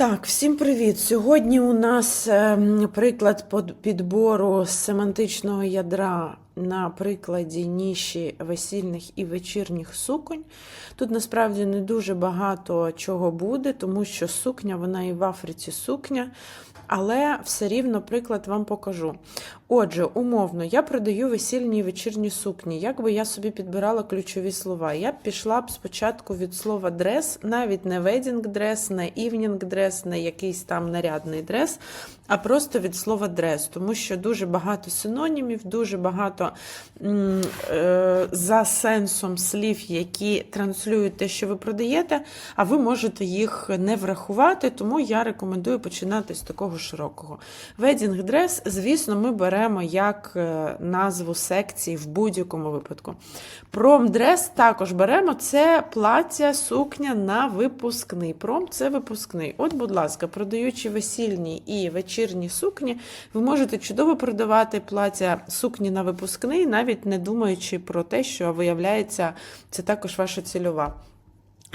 Так, всім привіт! Сьогодні у нас ем, приклад підбору семантичного ядра на прикладі ніші весільних і вечірніх суконь. Тут насправді не дуже багато чого буде, тому що сукня, вона і в Африці сукня, але все рівно приклад вам покажу. Отже, умовно, я продаю весільні і вечірні сукні. Як би я собі підбирала ключові слова? Я б пішла б спочатку від слова дрес, навіть не ведінг дрес, не івнінг дрес, не якийсь там нарядний дрес, а просто від слова дрес, тому що дуже багато синонімів, дуже багато е, за сенсом слів, які транслюють те, що ви продаєте, а ви можете їх не врахувати, тому я рекомендую починати з такого широкого. Ведінг дрес, звісно, ми беремо як е, назву секції в будь-якому випадку. Промдрес також беремо це плаття, сукня на випускний. Пром це випускний. От, будь ласка, продаючи весільні і вечірні сукні, ви можете чудово продавати плаття сукні на випускний, навіть не думаючи про те, що виявляється, це також ваша цільова.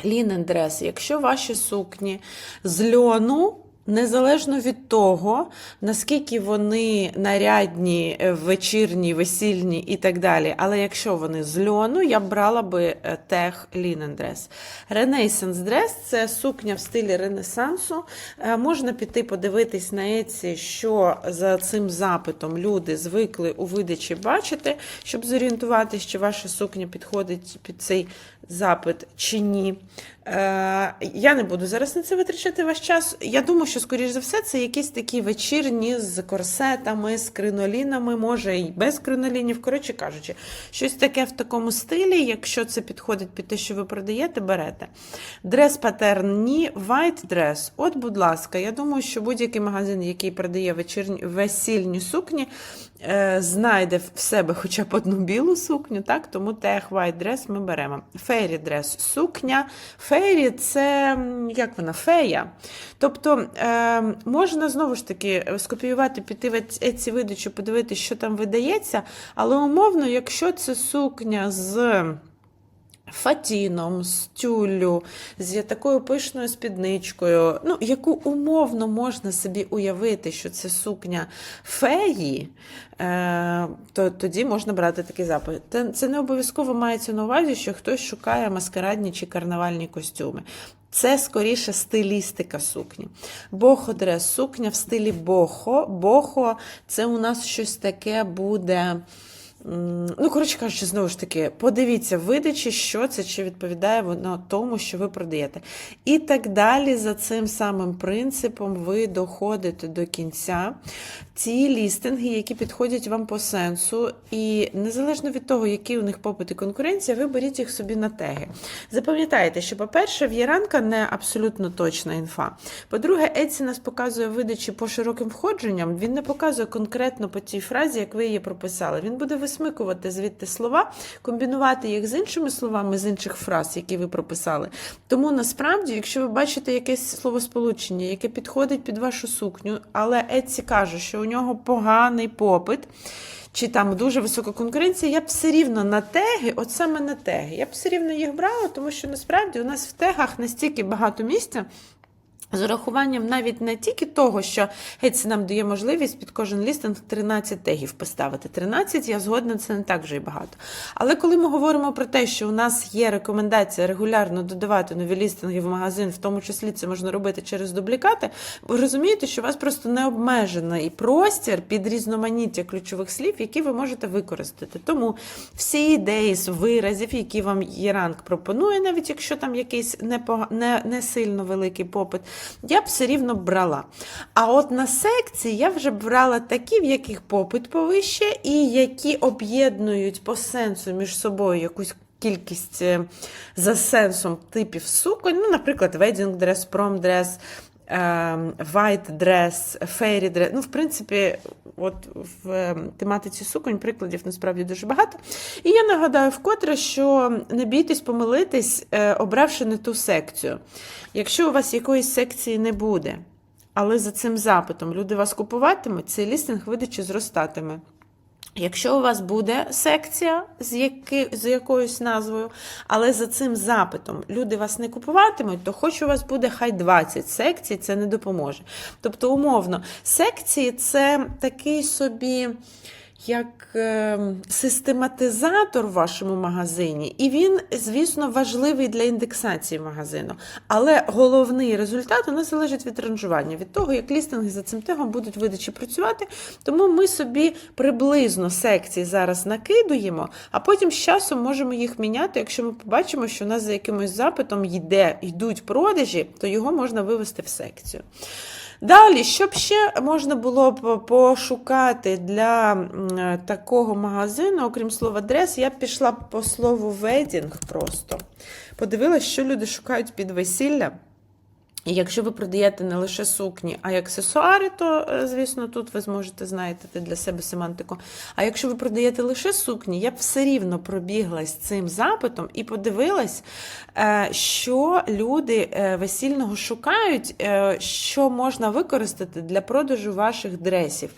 Лінен дрес. Якщо ваші сукні з льону, незалежно від того, наскільки вони нарядні, е, вечірні, весільні і так далі, але якщо вони з льону, я б брала би е, тех лінен дрес. Ренейсанс дрес це сукня в стилі Ренесансу. Е, Можна піти подивитись на Еці, що за цим запитом люди звикли у видачі бачити, щоб зорієнтуватися, чи ваша сукня підходить під цей запит чи ні. Я не буду зараз на це витрачати ваш час. Я думаю, що, скоріш за все, це якісь такі вечірні з корсетами, з кринолінами, може і без кринолінів. Коротше кажучи, щось таке в такому стилі. Якщо це підходить під те, що ви продаєте, берете. Дрес патерн ні, white dress. От, будь ласка, я думаю, що будь-який магазин, який продає вечірні весільні сукні, е, знайде в себе хоча б одну білу сукню, так? тому тех white dress ми беремо. Фейрі дрес сукня. Фейрі це як вона? Фея. Тобто е, можна знову ж таки скопіювати, піти в ці видачу, подивитися, що там видається, але умовно, якщо це сукня з. Фатіном, з тюллю, з такою пишною спідничкою, ну, яку умовно можна собі уявити, що це сукня феї, е, то тоді можна брати такий запит. Це не обов'язково мається на увазі, що хтось шукає маскарадні чи карнавальні костюми. Це скоріше стилістика сукні. Бохо-дрес сукня в стилі бохо. Бохо це у нас щось таке буде. Ну, коротше кажучи, знову ж таки, подивіться видачі, що це, чи відповідає воно тому, що ви продаєте. І так далі, за цим самим принципом, ви доходите до кінця. Ті лістинги, які підходять вам по сенсу, і незалежно від того, який у них попит і конкуренція, ви беріть їх собі на теги. Запам'ятайте, що, по-перше, в Яранка не абсолютно точна інфа. По-друге, Еці нас показує видачі по широким входженням. Він не показує конкретно по цій фразі, як ви її прописали. Він буде висмикувати звідти слова, комбінувати їх з іншими словами з інших фраз, які ви прописали. Тому насправді, якщо ви бачите якесь словосполучення, яке підходить під вашу сукню, але Еці каже, що у нього поганий попит. Чи там дуже висока конкуренція, я б все рівно на теги, от саме на теги, я б все рівно їх брала, тому що насправді у нас в тегах настільки багато місця. З урахуванням навіть не тільки того, що Гетсі нам дає можливість під кожен лістинг 13 тегів поставити. 13, я згодна, це не так вже й багато. Але коли ми говоримо про те, що у нас є рекомендація регулярно додавати нові лістинги в магазин, в тому числі це можна робити через дублікати, ви розумієте, що у вас просто не обмежений простір під різноманіття ключових слів, які ви можете використати. Тому всі ідеї з виразів, які вам Єранг пропонує, навіть якщо там якийсь непога- не, не сильно великий попит, я б все рівно брала. А от на секції я вже брала такі, в яких попит повище, і які об'єднують по сенсу між собою якусь. Кількість е, за сенсом типів суконь, ну, наприклад, wedding dress, е, white dress, fairy dress. Ну, в принципі, от в е, тематиці суконь прикладів насправді дуже багато. І я нагадаю вкотре, що не бійтесь помилитись, е, обравши не ту секцію. Якщо у вас якоїсь секції не буде, але за цим запитом люди вас купуватимуть, цей лістинг видачі зростатиме. Якщо у вас буде секція з, яки, з якоюсь назвою, але за цим запитом люди вас не купуватимуть, то хоч у вас буде хай 20 секцій, це не допоможе. Тобто, умовно, секції це такий собі. Як е, систематизатор в вашому магазині, і він, звісно, важливий для індексації магазину. Але головний результат у нас залежить від ранжування, від того, як лістинги за цим тегом будуть видачі працювати. Тому ми собі приблизно секції зараз накидуємо, а потім з часом можемо їх міняти. Якщо ми побачимо, що у нас за якимось запитом йде, йдуть продажі, то його можна вивести в секцію. Далі, щоб ще можна було б пошукати для такого магазину, окрім слова дрес, я пішла по слову ведінг просто. Подивилась, що люди шукають під весілля. Якщо ви продаєте не лише сукні, а й аксесуари, то, е, звісно, тут ви зможете знайти для себе семантику. А якщо ви продаєте лише сукні, я б все рівно пробіглась цим запитом і подивилась, е, що люди е, весільного шукають, що можна використати для продажу ваших дресів.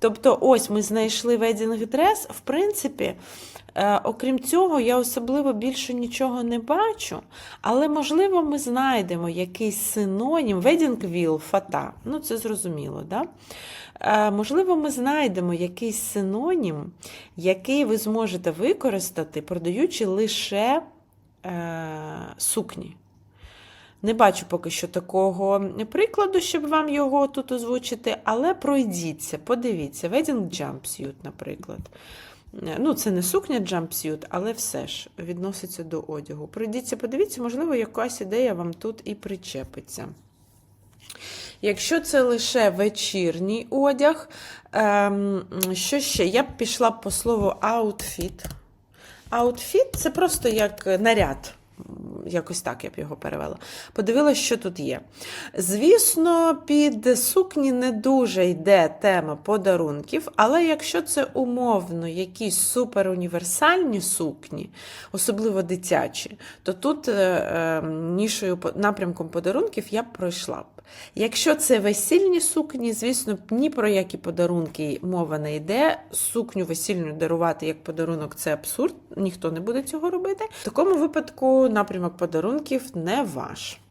Тобто, ось ми знайшли ведінг дрес, в принципі. Е, Окрім цього, я особливо більше нічого не бачу, але можливо ми знайдемо якийсь синонім wedding will, фата. Ну, це зрозуміло, да? Е, Можливо, ми знайдемо якийсь синонім, який ви зможете використати, продаючи лише е, сукні. Не бачу поки що такого прикладу, щоб вам його тут озвучити, але пройдіться, подивіться, wedding jumpsuit, наприклад. Ну, це не сукня jumpsuit, але все ж відноситься до одягу. Пройдіться, подивіться, можливо, якась ідея вам тут і причепиться. Якщо це лише вечірній одяг, ем, що ще? Я б пішла по слову outfit. Outfit – це просто як наряд. Якось так я б його перевела. Подивилася, що тут є. Звісно, під сукні не дуже йде тема подарунків, але якщо це умовно якісь суперуніверсальні сукні, особливо дитячі, то тут е, е, нішою напрямком подарунків я б пройшла б. Якщо це весільні сукні, звісно, ні про які подарунки мова не йде. Сукню весільну дарувати як подарунок це абсурд, ніхто не буде цього робити. В такому випадку напрямок подарунків не ваш.